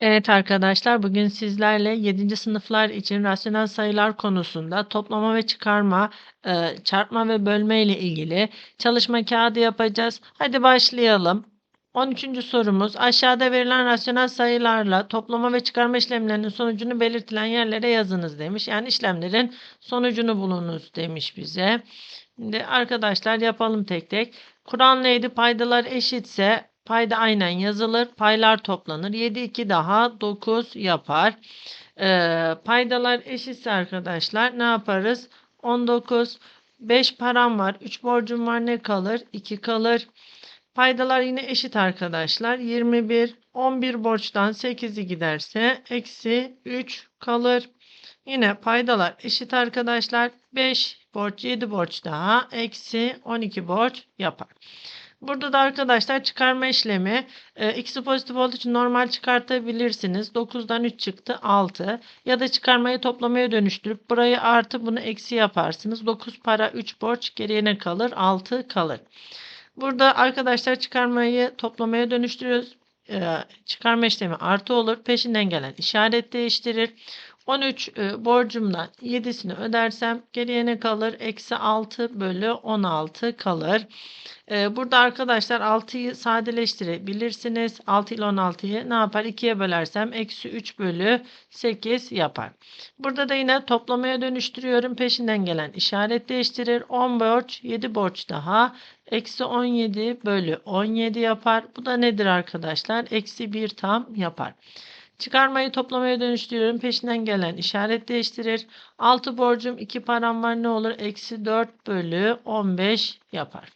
Evet arkadaşlar, bugün sizlerle 7. sınıflar için rasyonel sayılar konusunda toplama ve çıkarma, eee, çarpma ve bölme ile ilgili çalışma kağıdı yapacağız. Hadi başlayalım. 13. sorumuz aşağıda verilen rasyonel sayılarla toplama ve çıkarma işlemlerinin sonucunu belirtilen yerlere yazınız demiş. Yani işlemlerin sonucunu bulunuz demiş bize. Şimdi arkadaşlar yapalım tek tek. Kural neydi? Paydalar eşitse Payda aynen yazılır. Paylar toplanır. 7 2 daha 9 yapar. Ee, paydalar eşitse arkadaşlar ne yaparız? 19 5 param var. 3 borcum var. Ne kalır? 2 kalır. Paydalar yine eşit arkadaşlar. 21 11 borçtan 8'i giderse eksi 3 kalır. Yine paydalar eşit arkadaşlar. 5 borç 7 borç daha eksi 12 borç yapar. Burada da arkadaşlar çıkarma işlemi e, pozitif olduğu için normal çıkartabilirsiniz. 9'dan 3 çıktı 6 ya da çıkarmayı toplamaya dönüştürüp burayı artı bunu eksi yaparsınız. 9 para 3 borç geriye ne kalır? 6 kalır. Burada arkadaşlar çıkarmayı toplamaya dönüştürüyoruz. E, çıkarma işlemi artı olur. Peşinden gelen işaret değiştirir. 13 e, borcumdan 7'sini ödersem geriye ne kalır? Eksi 6 bölü 16 kalır. E, burada arkadaşlar 6'yı sadeleştirebilirsiniz. 6 ile 16'yı ne yapar? 2'ye bölersem eksi 3 bölü 8 yapar. Burada da yine toplamaya dönüştürüyorum. Peşinden gelen işaret değiştirir. 10 borç 7 borç daha. Eksi 17 bölü 17 yapar. Bu da nedir arkadaşlar? Eksi 1 tam yapar. Çıkarmayı toplamaya dönüştürüyorum. Peşinden gelen işaret değiştirir. 6 borcum 2 param var ne olur? Eksi 4 bölü 15 yapar.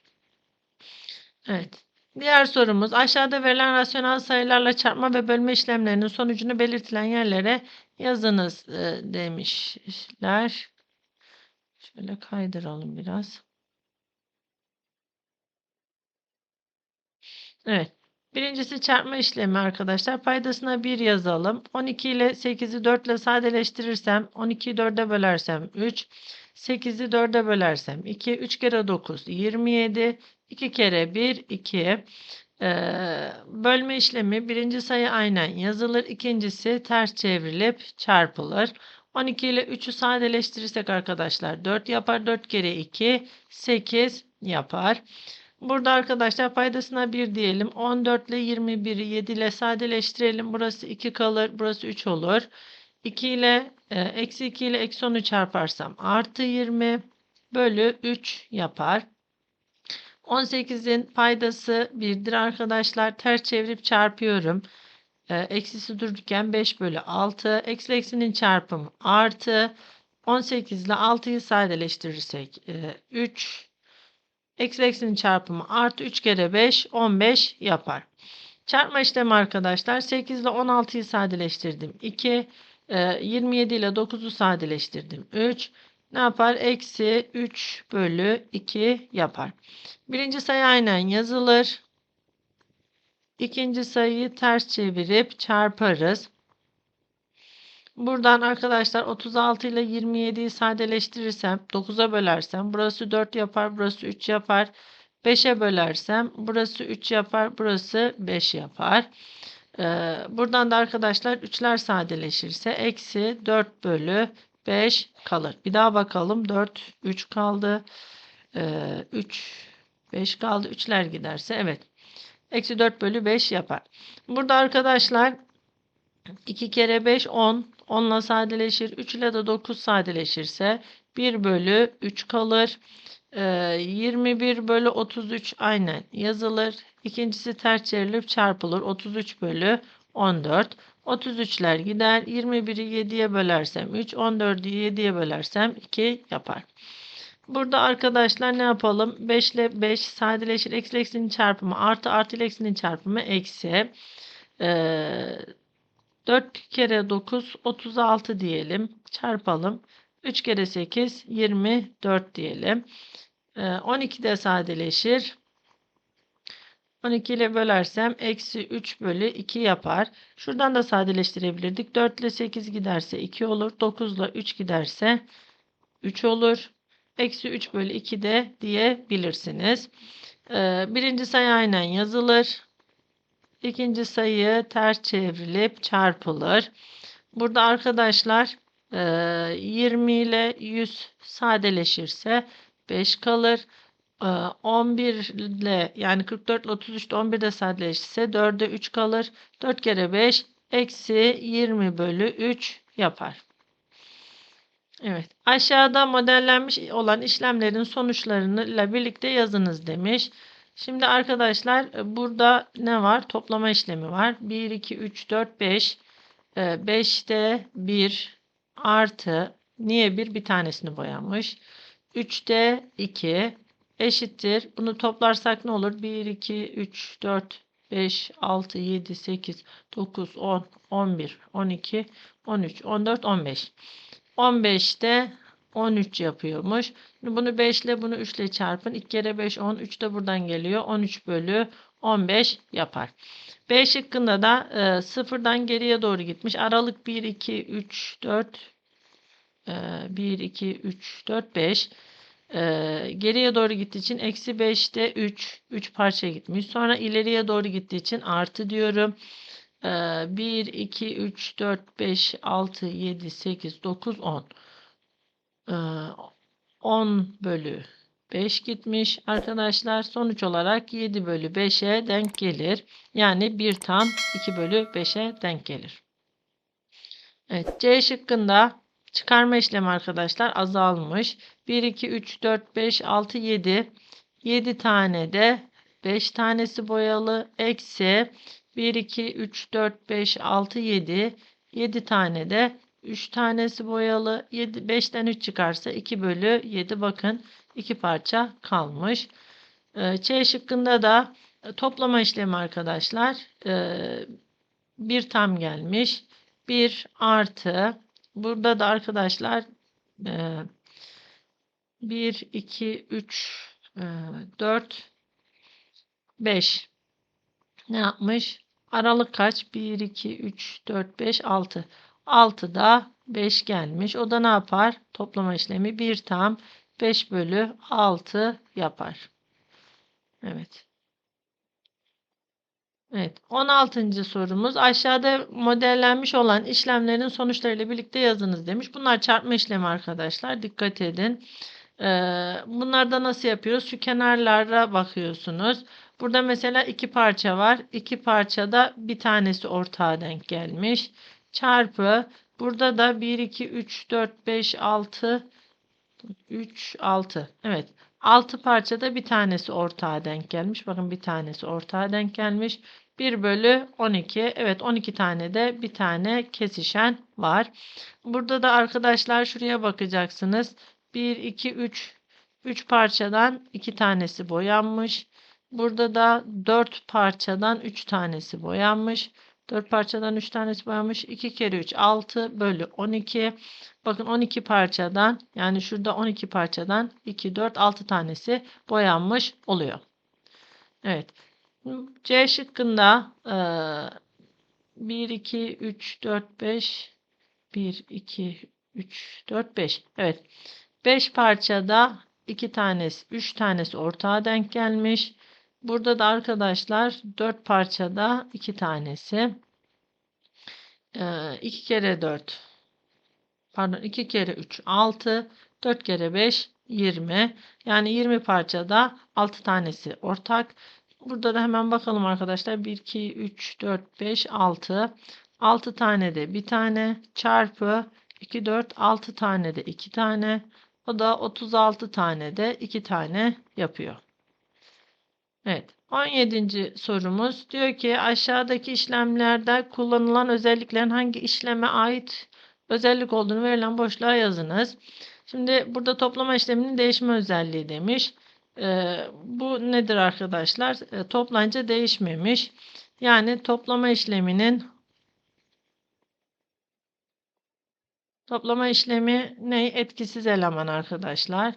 Evet. Diğer sorumuz aşağıda verilen rasyonel sayılarla çarpma ve bölme işlemlerinin sonucunu belirtilen yerlere yazınız e, demişler. Şöyle kaydıralım biraz. Evet. Birincisi çarpma işlemi arkadaşlar. Paydasına 1 yazalım. 12 ile 8'i 4 ile sadeleştirirsem 12'yi 4'e bölersem 3. 8'i 4'e bölersem 2. 3 kere 9 27. 2 kere 1 2. Ee, bölme işlemi birinci sayı aynen yazılır. İkincisi ters çevrilip çarpılır. 12 ile 3'ü sadeleştirirsek arkadaşlar 4 yapar. 4 kere 2 8 yapar. Burada arkadaşlar paydasına 1 diyelim. 14 ile 21'i 7 ile sadeleştirelim. Burası 2 kalır. Burası 3 olur. 2 ile e, eksi 2 ile eksi 10'u çarparsam artı 20 bölü 3 yapar. 18'in paydası 1'dir arkadaşlar. Ters çevirip çarpıyorum. E, eksisi dururken 5 bölü 6. Eksi eksinin çarpımı artı. 18 ile 6'yı sadeleştirirsek e, 3 Eksi eksinin çarpımı artı 3 kere 5 15 yapar. Çarpma işlemi arkadaşlar 8 ile 16'yı sadeleştirdim 2. 27 e, ile 9'u sadeleştirdim 3. Ne yapar? Eksi 3 bölü 2 yapar. Birinci sayı aynen yazılır. İkinci sayıyı ters çevirip çarparız. Buradan arkadaşlar 36 ile 27'yi sadeleştirirsem 9'a bölersem burası 4 yapar burası 3 yapar. 5'e bölersem burası 3 yapar burası 5 yapar. Ee, buradan da arkadaşlar 3'ler sadeleşirse eksi 4 bölü 5 kalır. Bir daha bakalım 4 3 kaldı. Ee, 3 5 kaldı 3'ler giderse evet. Eksi 4 bölü 5 yapar. Burada arkadaşlar 2 kere 5 10 10 ile sadeleşir. 3 ile de 9 sadeleşirse 1 bölü 3 kalır. Ee, 21 bölü 33 aynen yazılır. İkincisi ters çevrilip çarpılır. 33 bölü 14. 33'ler gider. 21'i 7'ye bölersem 3. 14'ü 7'ye bölersem 2 yapar. Burada arkadaşlar ne yapalım? 5 ile 5 sadeleşir. Eksi eksinin çarpımı artı artı ile eksinin çarpımı eksi. Ee, 4 kere 9 36 diyelim. Çarpalım. 3 kere 8 24 diyelim. 12 ee, de sadeleşir. 12 ile bölersem eksi 3 bölü 2 yapar. Şuradan da sadeleştirebilirdik. 4 ile 8 giderse 2 olur. 9 ile 3 giderse 3 olur. Eksi 3 bölü 2 de diyebilirsiniz. Ee, birinci sayı aynen yazılır. İkinci sayı ters çevrilip çarpılır. Burada arkadaşlar e, 20 ile 100 sadeleşirse 5 kalır. E, 11 ile yani 44 ile 33 de 11 de sadeleşirse 4'e 3 kalır. 4 kere 5 eksi 20 bölü 3 yapar. Evet. Aşağıda modellenmiş olan işlemlerin sonuçlarını ile birlikte yazınız demiş. Şimdi arkadaşlar e, burada ne var? Toplama işlemi var. 1, 2, 3, 4, 5. 5'te 1 artı niye 1? Bir tanesini boyamış. 3'te 2 eşittir. Bunu toplarsak ne olur? 1, 2, 3, 4, 5, 6, 7, 8, 9, 10, 11, 12, 13, 14, 15. 15'te 13 yapıyormuş. Bunu 5 ile bunu 3 ile çarpın. 2 kere 5 10. 3 de buradan geliyor. 13 bölü 15 yapar. B şıkkında da e, sıfırdan geriye doğru gitmiş. Aralık 1, 2, 3, 4 e, 1, 2, 3, 4, 5 e, geriye doğru gittiği için eksi 5'te 3 3 parça gitmiş. Sonra ileriye doğru gittiği için artı diyorum. 1, 2, 3, 4, 5, 6, 7, 8, 9, 10. 10 bölü 5 gitmiş arkadaşlar. Sonuç olarak 7 bölü 5'e denk gelir. Yani 1 tam 2 bölü 5'e denk gelir. Evet C şıkkında çıkarma işlemi arkadaşlar azalmış. 1, 2, 3, 4, 5, 6, 7. 7 tane de 5 tanesi boyalı eksi 1, 2, 3, 4, 5, 6, 7. 7 tane de 3 tanesi boyalı. 7, 5'ten 3 çıkarsa 2 bölü 7 bakın 2 parça kalmış. Ee, C şıkkında da e, toplama işlemi arkadaşlar. Ee, bir tam gelmiş. 1 artı burada da arkadaşlar 1, 2, 3, 4, 5 ne yapmış? Aralık kaç? 1, 2, 3, 4, 5, 6. 6'da 5 gelmiş. O da ne yapar? Toplama işlemi 1 tam 5 bölü 6 yapar. Evet. Evet. 16. sorumuz aşağıda modellenmiş olan işlemlerin sonuçlarıyla birlikte yazınız demiş. Bunlar çarpma işlemi arkadaşlar. Dikkat edin. Ee, bunlarda nasıl yapıyoruz? Şu kenarlara bakıyorsunuz. Burada mesela iki parça var. İki parçada bir tanesi ortağa denk gelmiş. Çarpı burada da 1, 2, 3, 4, 5, 6, 3, 6. Evet. 6 parçada bir tanesi ortağa denk gelmiş. Bakın bir tanesi ortağa denk gelmiş. 1 bölü 12. Evet 12 tane de bir tane kesişen var. Burada da arkadaşlar şuraya bakacaksınız. 1, 2, 3. 3 parçadan 2 tanesi boyanmış. Burada da 4 parçadan 3 tanesi boyanmış. 4 parçadan 3 tanesi boyanmış. 2 kere 3 6 bölü 12. Bakın 12 parçadan yani şurada 12 parçadan 2 4 6 tanesi boyanmış oluyor. Evet. C şıkkında 1 2 3 4 5 1 2 3 4 5. Evet. 5 parçada 2 tanesi 3 tanesi ortağa denk gelmiş. Burada da arkadaşlar 4 parçada 2 tanesi. 2 kere 4 pardon 2 kere 3 6 4 kere 5 20 yani 20 parçada 6 tanesi ortak. Burada da hemen bakalım arkadaşlar. 1 2 3 4 5 6 6 tane de bir tane çarpı 2 4 6 tane de 2 tane. O da 36 tane de 2 tane yapıyor. Evet. 17. sorumuz diyor ki aşağıdaki işlemlerde kullanılan özelliklerin hangi işleme ait özellik olduğunu verilen boşluğa yazınız. Şimdi burada toplama işleminin değişme özelliği demiş. Ee, bu nedir arkadaşlar? Ee, toplayınca değişmemiş. Yani toplama işleminin toplama işlemi ne? Etkisiz eleman arkadaşlar.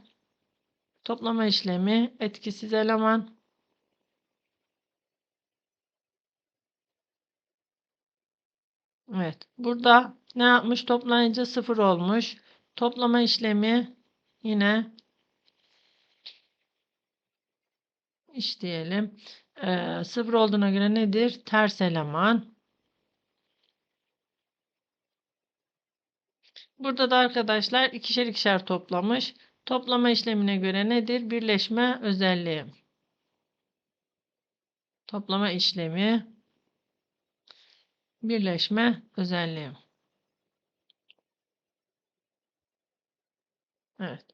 Toplama işlemi etkisiz eleman. Evet. Burada ne yapmış? Toplayınca sıfır olmuş. Toplama işlemi yine işleyelim. Eee, 0 olduğuna göre nedir? Ters eleman. Burada da arkadaşlar ikişer ikişer toplamış. Toplama işlemine göre nedir? Birleşme özelliği. Toplama işlemi. Birleşme özelliği. Evet.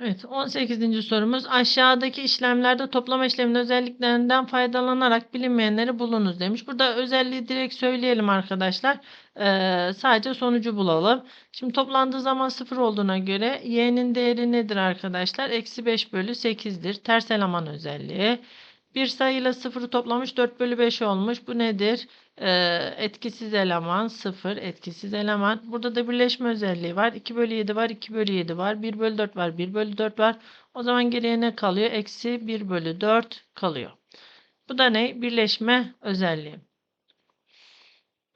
Evet, 18. sorumuz aşağıdaki işlemlerde toplama işleminin özelliklerinden faydalanarak bilinmeyenleri bulunuz demiş. Burada özelliği direkt söyleyelim arkadaşlar. Ee, sadece sonucu bulalım. Şimdi toplandığı zaman 0 olduğuna göre y'nin değeri nedir arkadaşlar? Eksi 5 bölü 8'dir. Ters eleman özelliği. Bir sayıyla 0'ı toplamış 4 bölü 5 olmuş. Bu nedir? Ee, etkisiz eleman 0 etkisiz eleman. Burada da birleşme özelliği var. 2 bölü 7 var. 2 bölü 7 var. 1 bölü 4 var. 1 bölü 4 var. O zaman geriye ne kalıyor? Eksi 1 bölü 4 kalıyor. Bu da ne? Birleşme özelliği.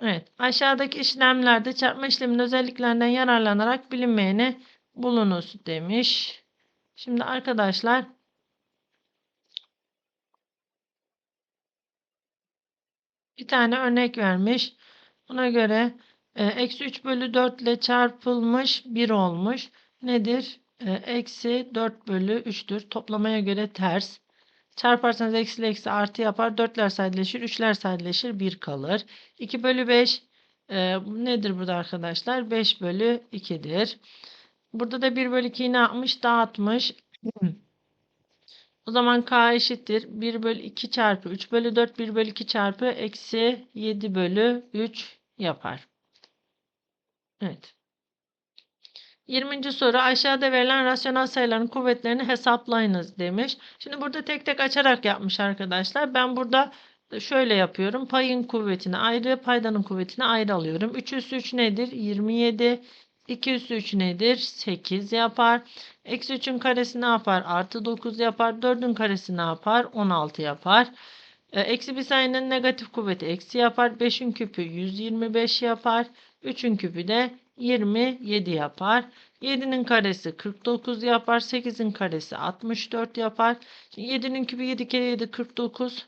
Evet. Aşağıdaki işlemlerde çarpma işleminin özelliklerinden yararlanarak bilinmeyeni bulunuz demiş. Şimdi arkadaşlar bir tane örnek vermiş. Buna göre e, eksi 3 bölü 4 ile çarpılmış 1 olmuş. Nedir? E, eksi 4 bölü 3'tür. Toplamaya göre ters. Çarparsanız eksi ile eksi artı yapar. 4'ler sadeleşir. 3'ler sadeleşir. 1 kalır. 2 bölü 5 e, nedir burada arkadaşlar? 5 bölü 2'dir. Burada da 1 bölü 2'yi ne yapmış? Dağıtmış. O zaman k eşittir. 1 bölü 2 çarpı 3 bölü 4 1 bölü 2 çarpı eksi 7 bölü 3 yapar. Evet. 20. soru aşağıda verilen rasyonel sayıların kuvvetlerini hesaplayınız demiş. Şimdi burada tek tek açarak yapmış arkadaşlar. Ben burada şöyle yapıyorum. Payın kuvvetini ayrı, paydanın kuvvetini ayrı alıyorum. 3 üstü 3 nedir? 27. 2 üstü 3 nedir? 8 yapar. Eksi 3'ün karesi ne yapar? Artı 9 yapar. 4'ün karesi ne yapar? 16 yapar. E, Eksi bir sayının negatif kuvveti eksi yapar. 5'in küpü 125 yapar. 3'ün küpü de 27 yapar. 7'nin karesi 49 yapar. 8'in karesi 64 yapar. Şimdi 7'nin küpü 7 kere 7 49.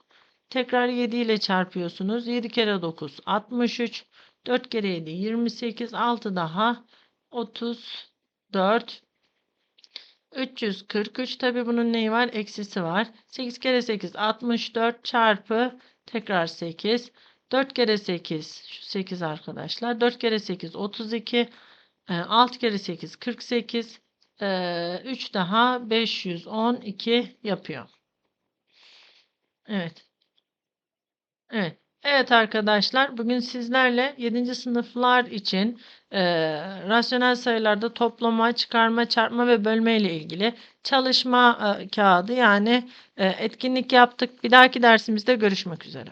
Tekrar 7 ile çarpıyorsunuz. 7 kere 9 63. 4 kere 7 28. 6 daha 34. 343 tabi bunun neyi var? Eksisi var. 8 kere 8 64 çarpı tekrar 8. 4 kere 8 şu 8 arkadaşlar. 4 kere 8 32. 6 kere 8 48. 3 daha 512 yapıyor. Evet. Evet. Evet arkadaşlar bugün sizlerle 7. sınıflar için e, rasyonel sayılarda toplama, çıkarma, çarpma ve bölme ile ilgili çalışma e, kağıdı yani e, etkinlik yaptık. Bir dahaki dersimizde görüşmek üzere.